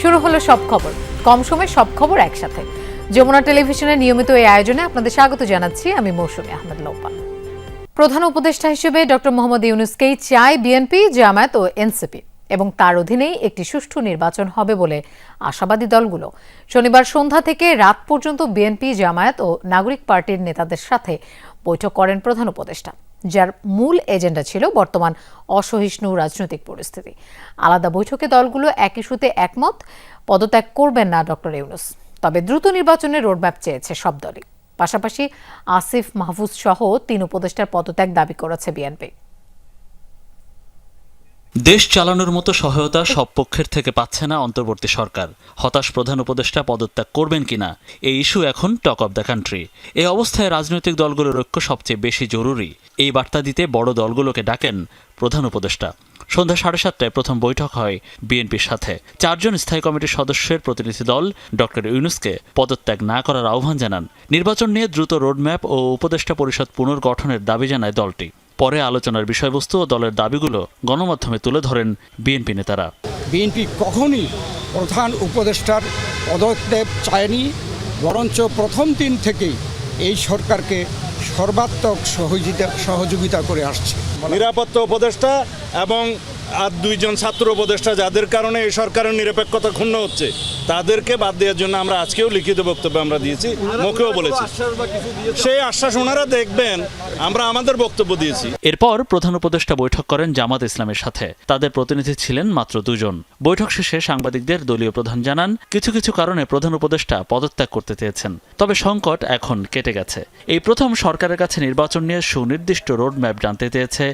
শুরু হলো সব খবর। কম সময়ে সব খবর একসাথে। যমুনা টেলিভিশনের নিয়মিত এই আয়োজনে আপনাদের স্বাগত জানাচ্ছি। আমি মৌসুমী আহমেদ লোপা প্রধান উপদেষ্টা হিসেবে ডক্টর মোহাম্মদ ইউনুসকেই চায় বিএনপি, জামায়াত ও এনসিপি এবং তার অধীনেই একটি সুষ্ঠু নির্বাচন হবে বলে আশাবাদী দলগুলো। শনিবার সন্ধ্যা থেকে রাত পর্যন্ত বিএনপি, জামায়াত ও নাগরিক পার্টির নেতাদের সাথে বৈঠক করেন প্রধান উপদেষ্টা। যার মূল এজেন্ডা ছিল বর্তমান অসহিষ্ণু রাজনৈতিক পরিস্থিতি। আলাদা বৈঠকে দলগুলো এক ইস্যুতে একমত, পদত্যাগ করবেন না ডক্টর ইউনুস। তবে দ্রুত নির্বাচনের রোডম্যাপ চেয়েছে সব দলই। পাশাপাশি আসিফ মাহফুজ সহ তিন উপদেষ্টার পদত্যাগ দাবি করেছে বিএনপি। দেশ চালানোর মতো সহায়তা সব পক্ষের থেকে পাচ্ছে না অন্তর্বর্তী সরকার। হতাশ প্রধান উপদেষ্টা পদত্যাগ করবেন কিনা? এই ইস্যু এখন টক অব দ্য কান্ট্রি। এই অবস্থায় রাজনৈতিক দলগুলোর ঐক্য সবচেয়ে বেশি জরুরি। এই বার্তা দিতে বড় দলগুলোকে ডাকেন প্রধান উপদেষ্টা। সন্ধ্যা সাড়ে সাতটায় প্রথম বৈঠক হয় বিএনপির সাথে। চারজন স্থায়ী কমিটির সদস্যের প্রতিনিধি দল ডক্টর ইউনুসকে পদত্যাগ না করার আহ্বান জানান। নির্বাচন নিয়ে দ্রুত রোডম্যাপ ও উপদেষ্টা পরিষদ পুনর্গঠনের দাবি জানায় দলটি। পরে আলোচনার বিষয়বস্তু ও দলের দাবিগুলো গণমাধ্যমে তুলে ধরেন বিএনপি নেতারা। বিএনপি কখনই প্রধান উপদেষ্টার পদত্যাগ চায়নি বরঞ্চ প্রথম দিন থেকেই এই সরকারকে সর্বাত্মক সহযোগিতা সহযোগিতা করে আসছে। নিরাপত্তা উপদেষ্টা এবং আর দুইজন ছাত্র উপদেষ্টা যাদের কারণে এই সরকারের নিরপেক্ষতা ক্ষুণ্ণ হচ্ছে তাদেরকে বাদ দেওয়ার জন্য আমরা আজকেও লিখিত বক্তব্য আমরা দিয়েছি মুখেও বলেছি। সেই আশ্বাস ওনারা দেখবেন আমরা আমাদের বক্তব্য দিয়েছি। এরপর প্রধান উপদেষ্টা বৈঠক করেন জামাত ইসলামের সাথে। তাদের প্রতিনিধি ছিলেন মাত্র দুজন। বৈঠক শেষে সাংবাদিকদের দলীয় প্রধান জানান কিছু কিছু কারণে প্রধান উপদেষ্টা পদত্যাগ করতে চেয়েছেন তবে সংকট এখন কেটে গেছে। এই প্রথম সরকারের কাছে নির্বাচন নিয়ে সুনির্দিষ্ট রোডম্যাপ জানতে চেয়েছে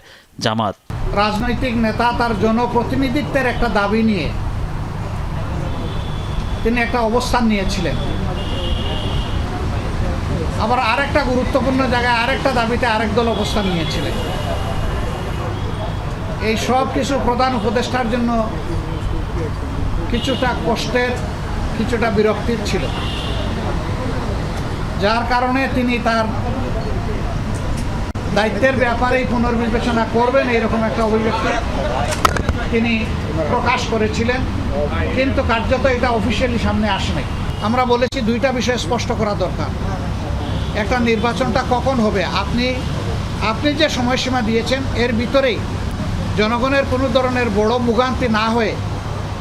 জামাত। রাজনৈতিক নেতা তার জনপ্রতিনিধিত্বের একটা দাবি নিয়ে তিনি একটা অবস্থান নিয়েছিলেন। আবার আরেকটা গুরুত্বপূর্ণ জায়গায় আরেকটা দাবিতে আরেক দল অবস্থান নিয়েছিলেন। এই সব কিছু প্রধান উপদেষ্টার জন্য কিছুটা কষ্টের, কিছুটা বিরক্তির ছিল। যার কারণে তিনি তার দায়িত্বের ব্যাপারেই পুনর্বিবেচনা করবেন, এইরকম একটা অভিব্যক্তি তিনি প্রকাশ করেছিলেন। কিন্তু কার্যত এটা অফিসিয়ালি সামনে আসেনি। আমরা বলেছি দুইটা বিষয় স্পষ্ট করা দরকার। একটা, নির্বাচনটা কখন হবে? আপনি আপনি যে সময়সীমা দিয়েছেন, এর ভিতরেই জনগণের কোনো ধরনের বড় ভোগান্তি না হয়ে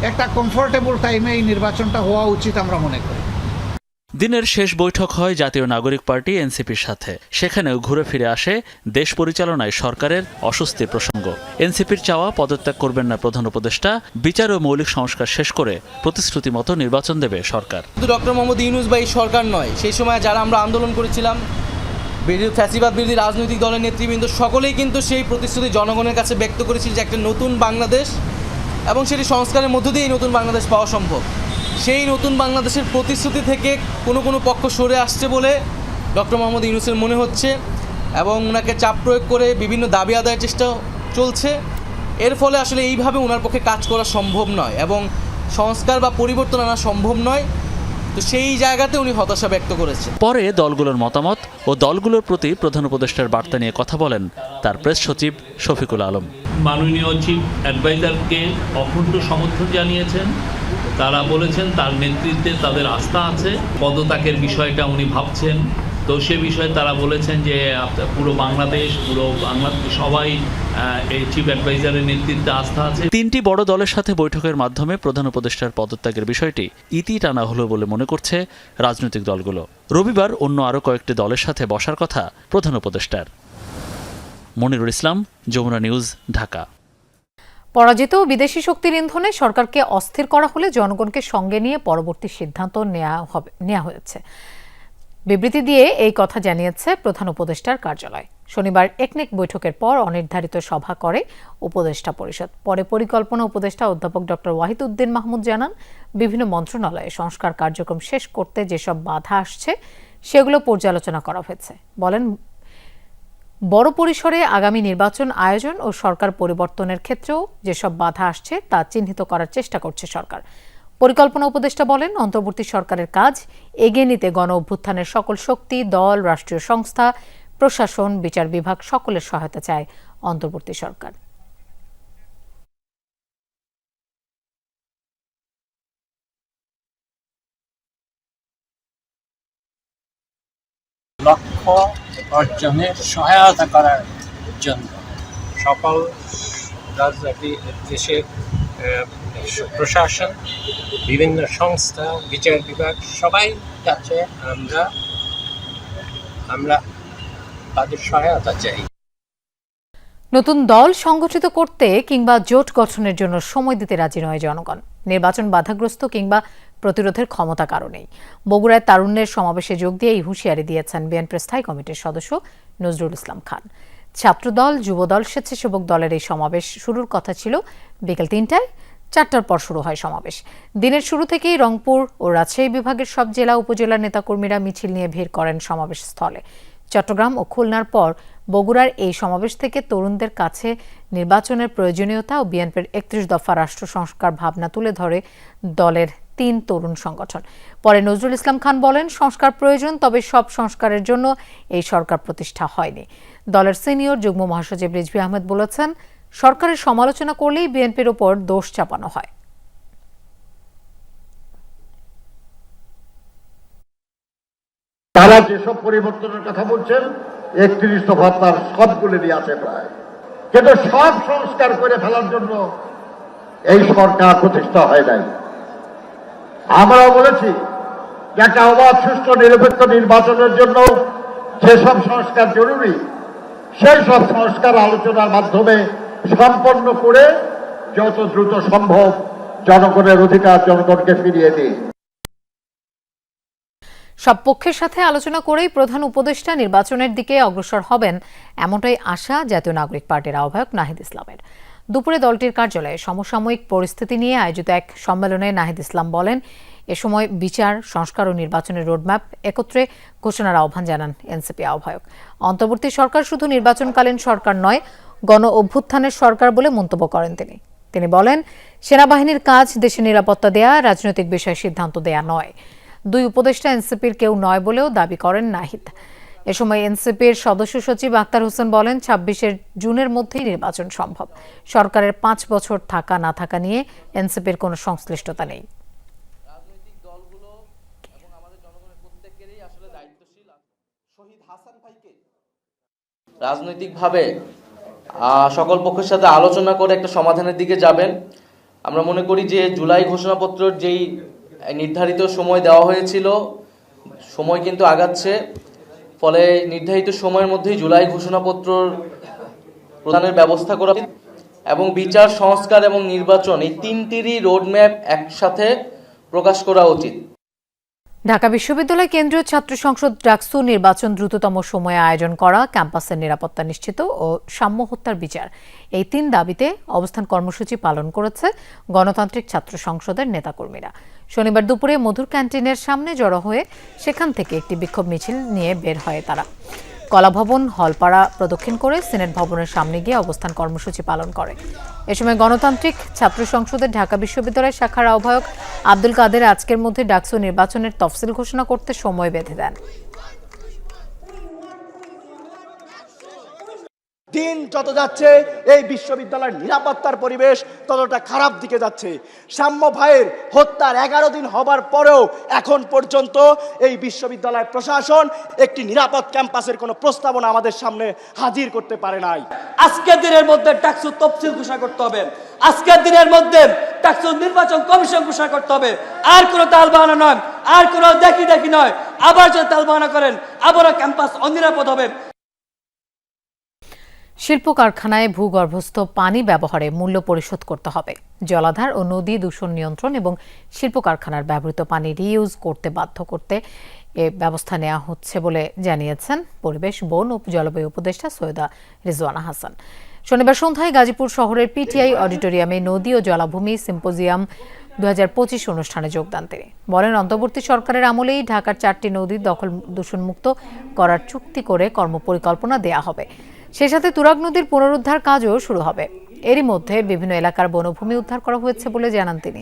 একটা কমফোর্টেবল টাইমে এই নির্বাচনটা হওয়া উচিত আমরা মনে করি। দিনের শেষ বৈঠক হয় জাতীয় নাগরিক পার্টি এনসিপির সাথে। সেখানেও ঘুরে ফিরে আসে দেশ পরিচালনায় সরকারের অস্বস্তির প্রসঙ্গ। এনসিপির চাওয়া পদত্যাগ করবেন না প্রধান উপদেষ্টা, বিচার ও মৌলিক সংস্কার শেষ করে প্রতিশ্রুতি মতো নির্বাচন দেবে সরকার। শুধু ডক্টর মোহাম্মদ ইউনুস বা এই সরকার নয়, সেই সময় যারা আমরা আন্দোলন করেছিলাম ফ্যাসিবাদ, বিরোধী রাজনৈতিক দলের নেতৃবৃন্দ, সকলেই কিন্তু সেই প্রতিশ্রুতি জনগণের কাছে ব্যক্ত করেছিল যে একটা নতুন বাংলাদেশ এবং সেটি সংস্কারের মধ্য দিয়েই নতুন বাংলাদেশ পাওয়া সম্ভব। সেই নতুন বাংলাদেশের প্রতিশ্রুতি থেকে কোনো কোনো পক্ষ সরে আসছে বলে ডক্টর মোহাম্মদ ইউনুসের মনে হচ্ছে এবং ওনাকে চাপ প্রয়োগ করে বিভিন্ন দাবি আদায়ের চেষ্টা চলছে। এর ফলে আসলে এইভাবে ওনার পক্ষে কাজ করা সম্ভব নয় এবং সংস্কার বা পরিবর্তন আনা সম্ভব নয়। তো সেই জায়গাতে উনি হতাশা ব্যক্ত করেছেন। পরে দলগুলোর মতামত ও দলগুলোর প্রতি প্রধান উপদেষ্টার বার্তা নিয়ে কথা বলেন তার প্রেস সচিব শফিকুল আলম। মাননীয় চিফ অ্যাডভাইজারকে অখণ্ড সমর্থন জানিয়েছেন। তারা বলেছেন তার নেতৃত্বে তাদের আস্থা আছে। পদত্যাগের বিষয়টা উনি ভাবছেন। তো সে বিষয়ে তারা বলেছেন যে পুরো বাংলাদেশ, পুরো বাংলা সবাই এই চিফ অ্যাডভাইজারের নেতৃত্বে আস্থা আছে। তিনটি বড় দলের সাথে বৈঠকের মাধ্যমে প্রধান উপদেষ্টার পদত্যাগের বিষয়টি ইতি টানা হলো বলে মনে করছে রাজনৈতিক দলগুলো। রবিবার অন্য আরও কয়েকটি দলের সাথে বসার কথা প্রধান উপদেষ্টার। মনিরুল ইসলাম, যমুনা নিউজ, ঢাকা। পরাজিত বিদেশি শক্তির ইন্ধনে সরকারকে অস্থির করা হলে জনগণকে সঙ্গে নিয়ে পরবর্তী সিদ্ধান্ত নেওয়া হবে নেওয়া হয়েছে। বিবৃতি দিয়ে এই কথা জানিয়েছে প্রধান উপদেষ্টার কার্যালয়। শনিবার একনেক বৈঠকের পর অনির্ধারিত সভা করে উপদেষ্টা পরিষদ। পরে পরিকল্পনা উপদেষ্টা অধ্যাপক ডক্টর ওয়াহিদ উদ্দিন মাহমুদ জানান, বিভিন্ন মন্ত্রণালয়ে সংস্কার কার্যক্রম শেষ করতে যেসব বাধা আসছে, সেগুলো পর্যালোচনা করা হয়েছে। বলেন বড় পরিসরে আগামী নির্বাচন আয়োজন ও সরকার পরিবর্তনের ক্ষেত্রেও যেসব বাধা আসছে তা চিহ্নিত করার চেষ্টা করছে সরকার। পরিকল্পনা উপদেষ্টা বলেন, অন্তর্বর্তী সরকারের কাজ এগিয়ে নিতে গণ অভ্যুত্থানের সকল শক্তি, দল, রাষ্ট্রীয় সংস্থা, প্রশাসন, বিচার বিভাগ সকলের সহায়তা চায় অন্তর্বর্তী সরকার। লক্ষ অর্জনে সহায়তা করার জন্য। সকল রাজনীতি দেশের প্রশাসন, বিভিন্ন সংস্থা, বিচার বিভাগ, সবাই কাছে আমরা আমরা তাদের সহায়তা চাই। নতুন দল সংগঠিত করতে কিংবা জোট গঠনের জন্য সময় দিতে রাজি নয় জনগণ। নির্বাচন বাধাগ্রস্ত কিংবা প্রতিরোধের ক্ষমতা কারণেই। বগুড়ায় তারুণ্যের সমাবেশে যোগ দিয়ে এই হুঁশিয়ারি দিয়েছেন বিএনপির স্থায়ী কমিটির সদস্য নজরুল ইসলাম খান। ছাত্রদল, যুবদল, স্বেচ্ছাসেবক দলের এই সমাবেশ শুরুর কথা ছিল বিকেল তিনটায়। চারটার পর শুরু হয় সমাবেশ। দিনের শুরু থেকেই রংপুর ও রাজশাহী বিভাগের সব জেলা উপজেলার নেতাকর্মীরা মিছিল নিয়ে ভিড় করেন সমাবেশ স্থলে। চট্টগ্রাম ও খুলনার পর বগুড়ার এই সমাবেশ থেকে তরুণদের কাছে নির্বাচনের প্রয়োজনীয়তা ও বিএনপির একত্রিশ দফা রাষ্ট্র সংস্কার ভাবনা তুলে ধরে দলের তিন তরুণ সংগঠন। পরে নজরুল ইসলাম খান বলেন, সংস্কার প্রয়োজন, তবে সব সংস্কারের জন্য এই সরকার প্রতিষ্ঠা হয়নি। দলের সিনিয়র যুগ্ম মহাসচিব রিজভি আহমেদ বলেছেন, সরকারের সমালোচনা করলেই বিএনপির ওপর দোষ চাপানো হয়। তারা যেসব পরিবর্তনের কথা বলছেন, একত্রিশ দফা তার সবগুলোরই আছে প্রায়। কিন্তু সব সংস্কার করে ফেলার জন্য এই সরকার প্রতিষ্ঠা হয় নাই। আমরাও বলেছি একটা অবাধ, সুষ্ঠু, নিরপেক্ষ নির্বাচনের জন্য যেসব সংস্কার জরুরি, সেই সব সংস্কার আলোচনার মাধ্যমে সম্পন্ন করে যত দ্রুত সম্ভব জনগণের অধিকার, জনগণকে ফিরিয়ে দিই। সব পক্ষের সাথে আলোচনা করেই প্রধান উপদেষ্টা নির্বাচনের দিকে অগ্রসর হবেন, এমনটাই আশা জাতীয় নাগরিক পার্টির আহ্বায়ক নাহিদ ইসলামের। দুপুরে দলটির কার্যালয়ে সমসাময়িক পরিস্থিতি নিয়ে আয়োজিত এক সম্মেলনে নাহিদ ইসলাম বলেন, এ সময় বিচার, সংস্কার ও নির্বাচনের রোডম্যাপ একত্রে ঘোষণার আহ্বান জানান এনসিপি আহ্বায়ক। অন্তর্বর্তী সরকার শুধু নির্বাচনকালীন সরকার নয়, গণ অভ্যুত্থানের সরকার বলে মন্তব্য করেন তিনি। তিনি বলেন, সেনাবাহিনীর কাজ দেশের নিরাপত্তা দেয়া, রাজনৈতিক বিষয়ে সিদ্ধান্ত দেয়া নয়। দুই উপদেষ্টা এনসিপির কেউ নয় বলেও দাবি করেন নাহিদ। এ সময় এনসিপির সদস্য সচিব আক্তার হোসেন বলেন ছাব্বিশের জুনের মধ্যেই নির্বাচন সম্ভব। সরকারের পাঁচ বছর থাকা না থাকা নিয়ে এনসিপির কোনো সংশ্লিষ্টতা নেই। রাজনৈতিকভাবে সকল পক্ষের সাথে আলোচনা করে একটা সমাধানের দিকে যাবেন। আমরা মনে করি যে জুলাই ঘোষণাপত্রের যেই নির্ধারিত সময় দেওয়া হয়েছিল। সময় কিন্তু আগাচ্ছে। ফলে নির্ধারিত সময়ের মধ্যেই জুলাই ঘোষণাপত্র প্রদানের ব্যবস্থা করা এবং বিচার, সংস্কার এবং নির্বাচন এই তিনটিরই রোডম্যাপ একসাথে প্রকাশ করা উচিত। ঢাকা বিশ্ববিদ্যালয় কেন্দ্রীয় ছাত্র সংসদ ডাকসু নির্বাচন দ্রুততম সময়ে আয়োজন করা, ক্যাম্পাসের নিরাপত্তা নিশ্চিত ও সাম্য হত্যার বিচার। এই তিন দাবিতে অবস্থান কর্মসূচি পালন করেছে গণতান্ত্রিক ছাত্র সংসদের নেতাকর্মীরা। শনিবার দুপুরে মধুর ক্যান্টিনের সামনে জড়ো হয়ে সেখান থেকে একটি বিক্ষোভ মিছিল নিয়ে বের হয় তারা। কলাভবন, হলপাড়া প্রদক্ষিণ করে সিনেট ভবনের সামনে গিয়ে অবস্থান কর্মসূচি পালন করে। এ সময় গণতান্ত্রিক ছাত্র সংসদের ঢাকা বিশ্ববিদ্যালয় শাখার আহ্বায়ক আব্দুল কাদের আজকের মধ্যে ডাকসু নির্বাচনের তফসিল ঘোষণা করতে সময় বেঁধে দেন। দিন যত যাচ্ছে, এই বিশ্ববিদ্যালয়ের নিরাপত্তার পরিবেশ ততটা খারাপ দিকে যাচ্ছে। সাম্য ভাইয়ের হত্যার এগারো দিন হবার পরেও এখন পর্যন্ত এই বিশ্ববিদ্যালয় প্রশাসন একটি নিরাপদ ক্যাম্পাসের কোনো প্রস্তাবনা আমাদের সামনে হাজির করতে পারে নাই। আজকের দিনের মধ্যে টাকসু তফসিল ঘোষণা করতে হবে। আজকের দিনের মধ্যে টাকসু নির্বাচন কমিশন ঘোষণা করতে হবে। আর কোনো তালবাহানা নয়, আর কোনো দেখি দেখি নয়। আবার যদি তালবাহানা করেন, আবারও ক্যাম্পাস অনিরাপদ হবে। শিল্প কারখানায় ভূগর্ভস্থ পানি ব্যবহারে মূল্য পরিশোধ করতে হবে। জলাধার ও নদী দূষণ নিয়ন্ত্রণ এবং শিল্প কারখানার ব্যবহৃত পানি রিইউজ করতে বাধ্য করতে এ ব্যবস্থা নেওয়া হচ্ছে বলে জানিয়েছেন পরিবেশ, বন ও জলবায়ু উপদেষ্টা সৈয়দা রিজওয়ানা হাসান। শনিবার সন্ধ্যায় গাজীপুর শহরের পিটিআই অডিটোরিয়ামে নদী ও জলাভূমি সিম্পোজিয়াম দু হাজার পঁচিশ অনুষ্ঠানে যোগদান তিনি। বলেন, অন্তর্বর্তী সরকারের আমলেই ঢাকার চারটি নদী দখল দূষণমুক্ত করার চুক্তি করে কর্মপরিকল্পনা দেয়া হবে। সেই সাথে তুরাগ নদীর পুনরুদ্ধার কাজও শুরু হবে। এরই মধ্যে বিভিন্ন এলাকার বনভূমি উদ্ধার করা হয়েছে বলে জানান তিনি।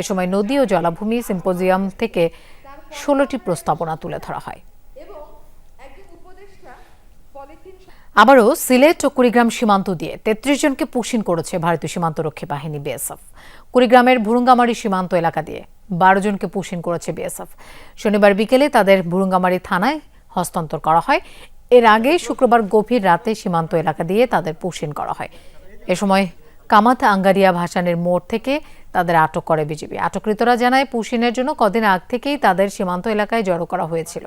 এ সময় নদী ও জলাভূমি সিম্পোজিয়াম থেকে ষোলোটি প্রস্তাবনা তুলে ধরা হয়। আবারও সিলেট ও কুড়িগ্রাম সীমান্ত দিয়ে তেত্রিশ জনকে পুশিন করেছে ভারতীয় সীমান্তরক্ষী বাহিনী বিএসএফ। কুড়িগ্রামের ভুরুঙ্গামারি সীমান্ত এলাকা দিয়ে বারো জনকে পুশিন করেছে বিএসএফ। শনিবার বিকেলে তাদের ভুরুঙ্গামারি থানায় হস্তান্তর করা হয়। এর আগে শুক্রবার গভীর রাতে সীমান্ত এলাকা দিয়ে তাদের পুষিন করা হয়। এ সময় কামাত আঙ্গারিয়া ভাসানের মোড় থেকে তাদের আটক করে বিজিবি। আটককৃতরা জানায়, পুশিনের জন্য কদিন আগ থেকেই তাদের সীমান্ত এলাকায় জড়ো করা হয়েছিল।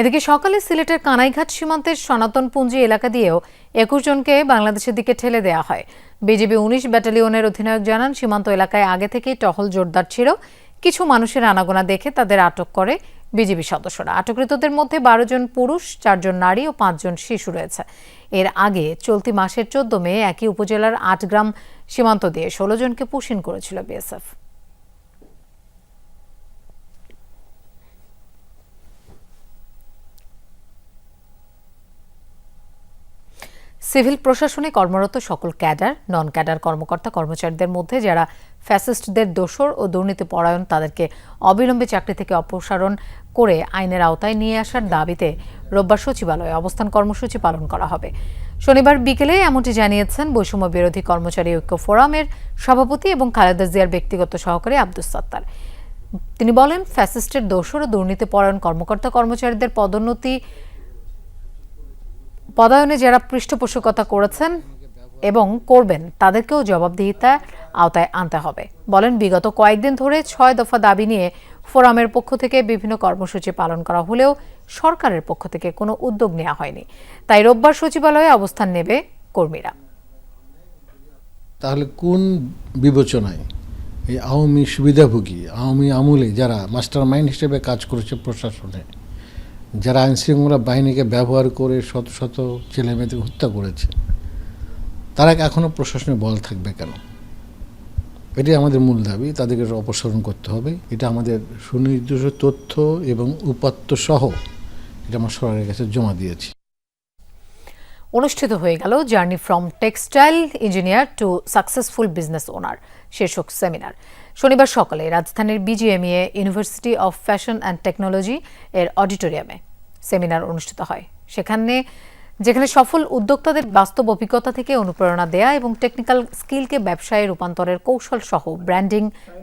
এদিকে সকালে সিলেটের কানাইঘাট সীমান্তের সনাতন পুঞ্জি এলাকা দিয়েও একুশ জনকে বাংলাদেশের দিকে ঠেলে দেওয়া হয়। বিজিবি উনিশ ব্যাটালিয়নের অধিনায়ক জানান, সীমান্ত এলাকায় আগে থেকেই টহল জোরদার ছিল। কিছু মানুষের আনাগোনা দেখে তাদের আটক করে বিজেপি সদস্যরা। আটকৃতদের মধ্যে বারো জন পুরুষ চারজন নারী ও পাঁচজন শিশু রয়েছে। এর আগে চলতি মাসের চোদ্দ মে একই উপজেলার আট গ্রাম সীমান্ত দিয়ে ষোলো জনকে পুষিন করেছিল বিএসএফ। সিভিল প্রশাসনে কর্মরত সকল ক্যাডার নন ক্যাডার কর্মকর্তা কর্মচারীদের মধ্যে যারা ফ্যাসিস্টদের দোসর ও দুর্নীতি পরায়ণ তাদেরকে অবিলম্বে চাকরি থেকে অপসারণ করে আইনের আওতায় নিয়ে আসার দাবিতে রোববার সচিবালয়ে অবস্থান কর্মসূচি পালন করা হবে। শনিবার বিকেলে এমনটি জানিয়েছেন বৈষম্য বিরোধী কর্মচারী ঐক্য ফোরামের সভাপতি এবং খালেদা জিয়ার ব্যক্তিগত সহকারী আব্দুস সাত্তার। তিনি বলেন, ফ্যাসিস্টের দোসর ও দুর্নীতি পরায়ণ কর্মকর্তা কর্মচারীদের পদোন্নতি পদায়নে যারা পৃষ্ঠপোষকতা করেছেন এবং করবেন, তাদেরকেও জবাবদিহিতার আওতায় আনতে হবে। বলেন, বিগত কয়েকদিন ধরে ছয় দফা দাবি নিয়ে ফোরামের পক্ষ থেকে বিভিন্ন কর্মসূচি পালন করা হলেও সরকারের পক্ষ থেকে কোনো উদ্যোগ নেওয়া হয়নি। তাই রোববার সচিবালয়ে অবস্থান নেবে কর্মীরা। তাহলে কোন বিবেচনায় এই আওয়ামী সুবিধাভোগী, আওয়ামী আমলে যারা মাস্টার মাইন্ড হিসেবে কাজ করেছে প্রশাসনে যারা আইনশৃঙ্খলা বাহিনীকে ব্যবহার করে শত শত ছেলে মেয়েদের হত্যা করেছে, তারা এখনও প্রশাসনে বল থাকবে কেন? এটাই আমাদের মূল দাবি, তাদেরকে অপসারণ করতে হবে। এটা আমাদের সুনির্দিষ্ট তথ্য এবং উপাত্ত সহ এটা আমরা সরকারের কাছে জমা দিয়েছি। অনুষ্ঠিত হয়ে গেল journey from textile engineer to successful business owner, শীর্ষক সেমিনার। শনিবার সকালে রাজধানীর BGMEA university of fashion and technology এর অডিটোরিয়ামে সেমিনার অনুষ্ঠিত হয়। সেখানে, যেখানে সফল উদ্যোক্তাদের বাস্তব অভিজ্ঞতা থেকে অনুপ্রেরণা দেয়া এবং টেকনিক্যাল স্কিলকে ব্যবসায় রূপান্তরের কৌশল সহ ব্র্যান্ডিং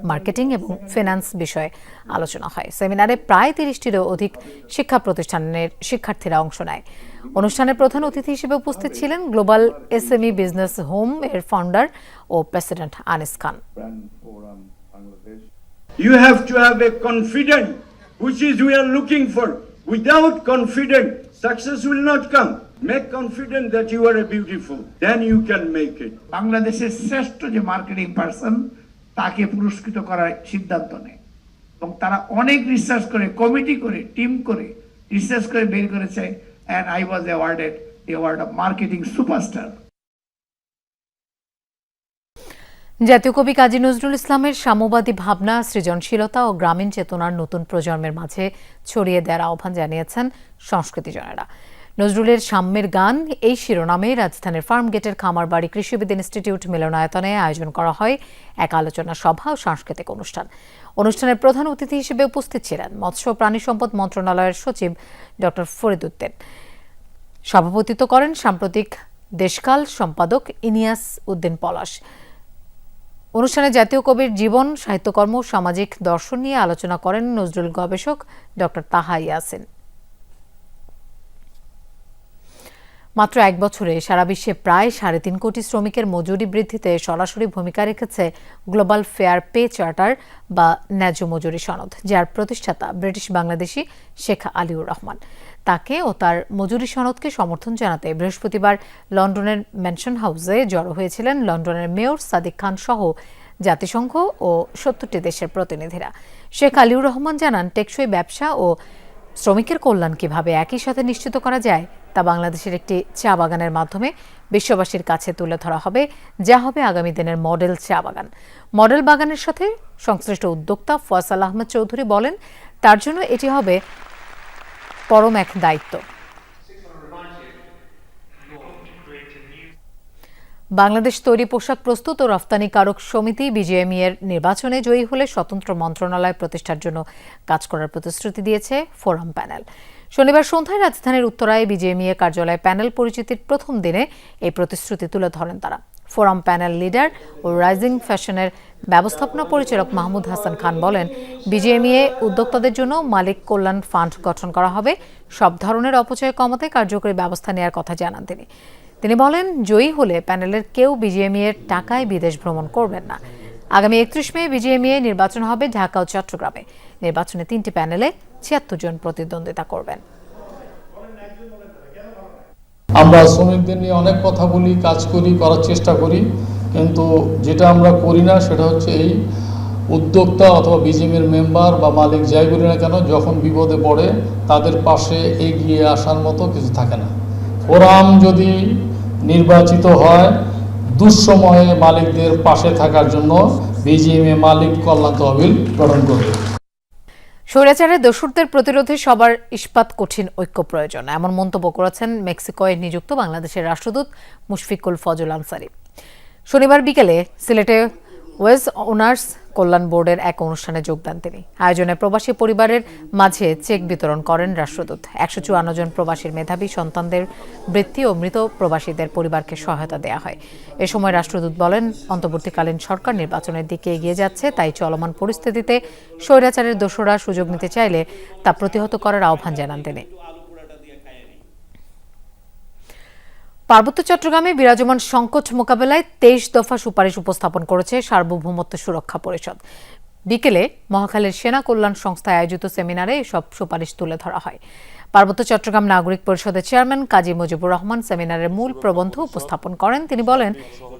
মার্কেটিং এবং ফিনান্স বিষয়ে আলোচনা হয়। সেমিনারে প্রায় তিরিশটিরও অধিক শিক্ষা প্রতিষ্ঠানের শিক্ষার্থীরা অংশ নেয়। অনুষ্ঠানের প্রধান অতিথি হিসেবে উপস্থিত ছিলেন গ্লোবাল এসএমই বিজনেস হোম এর founder O president Anis Khan. You have to have a confidence, which is we are looking for. Without confidence, success will not come. Make confident that you are a beautiful, then you can make it. বাংলাদেশের শ্রেষ্ঠ যে marketing person তাকে পুরস্কৃত করার সিদ্ধান্ত নেয় এবং তারা অনেক রিসার্চ করে কমিটি করে টিম করে রিসার্চ করে বের করেছে and I was awarded the award of marketing superstar জাতীয় কবি কাজী নজরুল ইসলামের সাম্যবাদী ভাবনা, সৃজনশীলতা ও গ্রামীণ চেতনার নতুন প্রজন্মের মাঝে ছড়িয়ে দেওয়ার আহ্বান জানিয়েছেন সংস্কৃতিজনেরা নজরুলের সাম্যের গান, এই শিরোনামে রাজধানীর ফার্মগেটের খামারবাড়ি কৃষিবিদ ইনস্টিটিউট মিলনায়তনে আয়োজন করা হয় এক আলোচনা সভা ও সাংস্কৃতিক অনুষ্ঠান। অনুষ্ঠানের প্রধান অতিথি হিসেবে উপস্থিত ছিলেন মৎস্য প্রাণী সম্পদ মন্ত্রণালয়ের সচিব ডক্টর ফরিদ উদ্দিন। সভাপতিত্ব করেন সাম্প্রতিক দেশকাল সম্পাদক ইনিয়াস উদ্দিন পলাশ। অনুষ্ঠানে জাতীয় কবির জীবন, সাহিত্যকর্ম, সামাজিক দর্শন নিয়ে আলোচনা করেন নজরুল গবেষক ডক্টর তাহা ইয়াসিন। মাত্র এক বছরে সারা বিশ্বে প্রায় সাড়ে তিন কোটি শ্রমিকের মজুরি বৃদ্ধিতে সরাসরি ভূমিকা রেখেছে গ্লোবাল ফেয়ার পে চার্টার বা ন্যায্য মজুরি সনদ, যার প্রতিষ্ঠাতা ব্রিটিশ বাংলাদেশি শেখ আলিউর রহমান। তাকে ও তার মজুরি সনদকে সমর্থন জানাতে বৃহস্পতিবার লন্ডনের ম্যানশন হাউসে জড়ো হয়েছিলেন লন্ডনের মেয়র সাদিক খান সহ জাতিসংঘ ও সত্তরটি দেশের প্রতিনিধিরা। শেখ আলিউর রহমান জানান, টেকসই ব্যবসা ও শ্রমিকের কল্যাণ কীভাবে একই সাথে নিশ্চিত করা যায়, তা বাংলাদেশের একটি চা বাগানের মাধ্যমে বিশ্ববাসীর কাছে তুলে ধরা হবে, যা হবে আগামী দিনের মডেল চা বাগান। মডেল বাগানের সাথে সংশ্লিষ্ট উদ্যোক্তা ফয়সাল আহমদ চৌধুরী বলেন, তার জন্য এটি হবে পরম এক দায়িত্ব। বাংলাদেশ তৈরি পোশাক প্রস্তুত ও রফতানিকারক সমিতি বিজিএমই এর নির্বাচনে জয়ী হলে স্বতন্ত্র মন্ত্রণালয় প্রতিষ্ঠার জন্য কাজ করার প্রতিশ্রুতি দিয়েছে ফোরাম প্যানেল। শনিবার সন্ধ্যায় রাজধানীর উত্তরায় বিজিএমইএ কার্যালয়ে প্যানেল পরিচিতির প্রথম দিনে এই প্রতিশ্রুতি তুলে ধরেন তারা। ফোরাম প্যানেল লিডার ও রাইজিং ফ্যাশনের ব্যবস্থাপনা পরিচালক মাহমুদ হাসান খান বলেন বিজিএমইএ উদ্যোক্তাদের জন্য মালিক কল্যাণ ফান্ড গঠন করা হবে। সব ধরনের অপচয় কমাতে কার্যকরী ব্যবস্থা নেওয়ার কথা জানান তিনি। তিনি বলেন, জয়ী হলে প্যানেলের কেউ বিজিএমইএ এর টাকায় বিদেশ ভ্রমণ করবেন না। আগামী একত্রিশ মে বিজিএমইএ নির্বাচন হবে ঢাকা ও চট্টগ্রামে। নির্বাচনে তিনটি প্যানেলে ছিয়াত্তর জন প্রতিদ্বন্দ্বিতা করবেন। আমরা শ্রমিকদের নিয়ে অনেক কথা বলি, কাজ করি, করার চেষ্টা করি, কিন্তু যেটা আমরা করি না সেটা হচ্ছে এই উদ্যোক্তা অথবা বিজিএমের মেম্বার বা মালিক যাই বলি না কেন, যখন বিপদে পড়ে তাদের পাশে এগিয়ে আসার মতো কিছু থাকে না। ফোরাম যদি নির্বাচিত হয় দুঃসময়ে মালিকদের পাশে থাকার জন্য বিজিএমএ মালিক কল্যাণ তহবিল গঠন করবে। স্বৈরাচারের দোষুরদের প্রতিরোধে সবার ইস্পাত কঠিন ঐক্য প্রয়োজন, এমন মন্তব্য করেছেন মেক্সিকোয় নিযুক্ত বাংলাদেশের রাষ্ট্রদূত মুশফিকুল ফজল আনসারি। শনিবার বিকেলে সিলেটে ওয়েজ ওনার্স কল্যাণ বোর্ডের এক অনুষ্ঠানে যোগদান তিনি। আয়োজনে প্রবাসী পরিবারের মাঝে চেক বিতরণ করেন রাষ্ট্রদূত। একশো চুয়ান্ন জন প্রবাসীর মেধাবী সন্তানদের বৃত্তি ও মৃত প্রবাসীদের পরিবারকে সহায়তা দেওয়া হয়। এ সময় রাষ্ট্রদূত বলেন, অন্তর্বর্তীকালীন সরকার নির্বাচনের দিকে এগিয়ে যাচ্ছে, তাই চলমান পরিস্থিতিতে স্বৈরাচারের দোষরা সুযোগ নিতে চাইলে তা প্রতিহত করার আহ্বান জানান তিনি। পার্বত্য চট্টগ্রামে বিরাজমান সংকট মোকাবেলায় তেইশ দফা সুপারিশ উপস্থাপন করেছে সার্বভৌমত্ব সুরক্ষা পরিষদ। বিকেলে মহাখালীর সেনা কল্যাণ সংস্থায় আয়োজিত সেমিনারে এসব সুপারিশ তুলে ধরা হয়। পার্বত্য চট্টগ্রাম নাগরিক পরিষদের চেয়ারম্যান কাজী মুজিবুর রহমান সেমিনারের মূল প্রবন্ধ উপস্থাপন করেন। তিনি বলেন,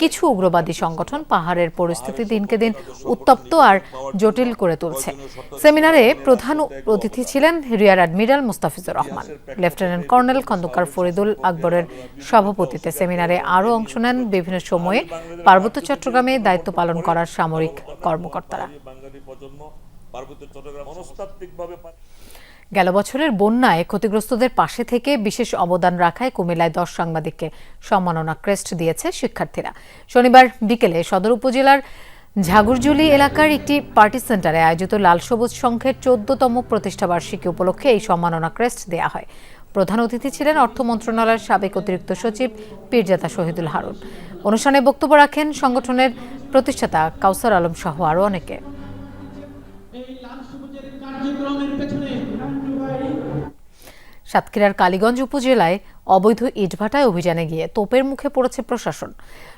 কিছু উগ্রবাদী সংগঠন পাহাড়ের পরিস্থিতি দিনকে দিন উত্তপ্ত আর জটিল করে তুলছে। সেমিনারে প্রধান অতিথি ছিলেন rear admiral Mustafizur Rahman. Lieutenant colonel Khondokar Faridul আকবরের সভাপতিত্বে সেমিনারে আরও অংশ নেন বিভিন্ন সময়ে পার্বত্য চট্টগ্রামে দায়িত্ব পালন করার সামরিক কর্মকর্তারা। গেল বছরের বন্যায় ক্ষতিগ্রস্তদের পাশে থেকে বিশেষ অবদান রাখায় কুমিল্লায় দশ সাংবাদিককে সম্মাননা ক্রেস্ট দিয়েছে শিক্ষার্থীরা। শনিবার বিকেলে সদর উপজেলার ঝাগুরজুলি এলাকার একটি পার্টি সেন্টারে আয়োজিত লাল সবুজ সংঘের চোদ্দতম প্রতিষ্ঠাবার্ষিকী উপলক্ষে এই সম্মাননা ক্রেস্ট দেয়া হয়। প্রধান অতিথি ছিলেন অর্থ মন্ত্রণালয়ের সাবেক অতিরিক্ত সচিব পীরজাতা শহীদুল হারুন। অনুষ্ঠানে বক্তব্য রাখেন সংগঠনের প্রতিষ্ঠাতা কাউসার আলম সহ আরও অনেকে। সাতক্ষীরার কালীগঞ্জ উপজেলায় অবৈধ ইটভাটায় অভিযানে গিয়ে তোপের মুখে পড়েছে প্রশাসন।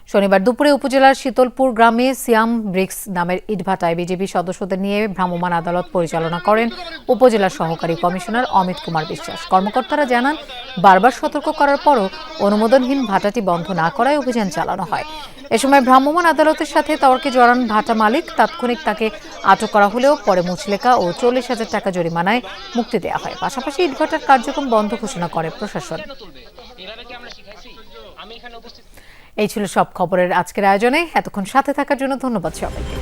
শনিবার দুপুরে উপজেলার শীতলপুর গ্রামে সিয়াম ব্রিক্স নামের ইটভাটায় বিজেপি সদস্যদের নিয়ে ভ্রাম্যমাণ আদালত পরিচালনা করেন উপজেলা সহকারী কমিশনার অমিত কুমার বিশ্বাস। কর্মকর্তারা জানান, বারবার সতর্ক করার পরও অনুমোদনহীন ভাটাটি বন্ধ না করায় অভিযান চালানো হয়। এ সময় ভ্রাম্যমাণ আদালতের সাথে তর্কে জড়ান ভাটা মালিক তাৎক্ষণিক তাকে আটক করা হলেও পরে মুচলেকা ও চল্লিশ হাজার টাকা জরিমানায় মুক্তি দেওয়া হয়। পাশাপাশি ইটভাটার কার্যক্রম বন্ধ ঘোষণা করে প্রশাসন। এই ছিল সব খবরের আজকের আয়োজনে। এতক্ষণ সাথে থাকার জন্য ধন্যবাদ সবাইকে।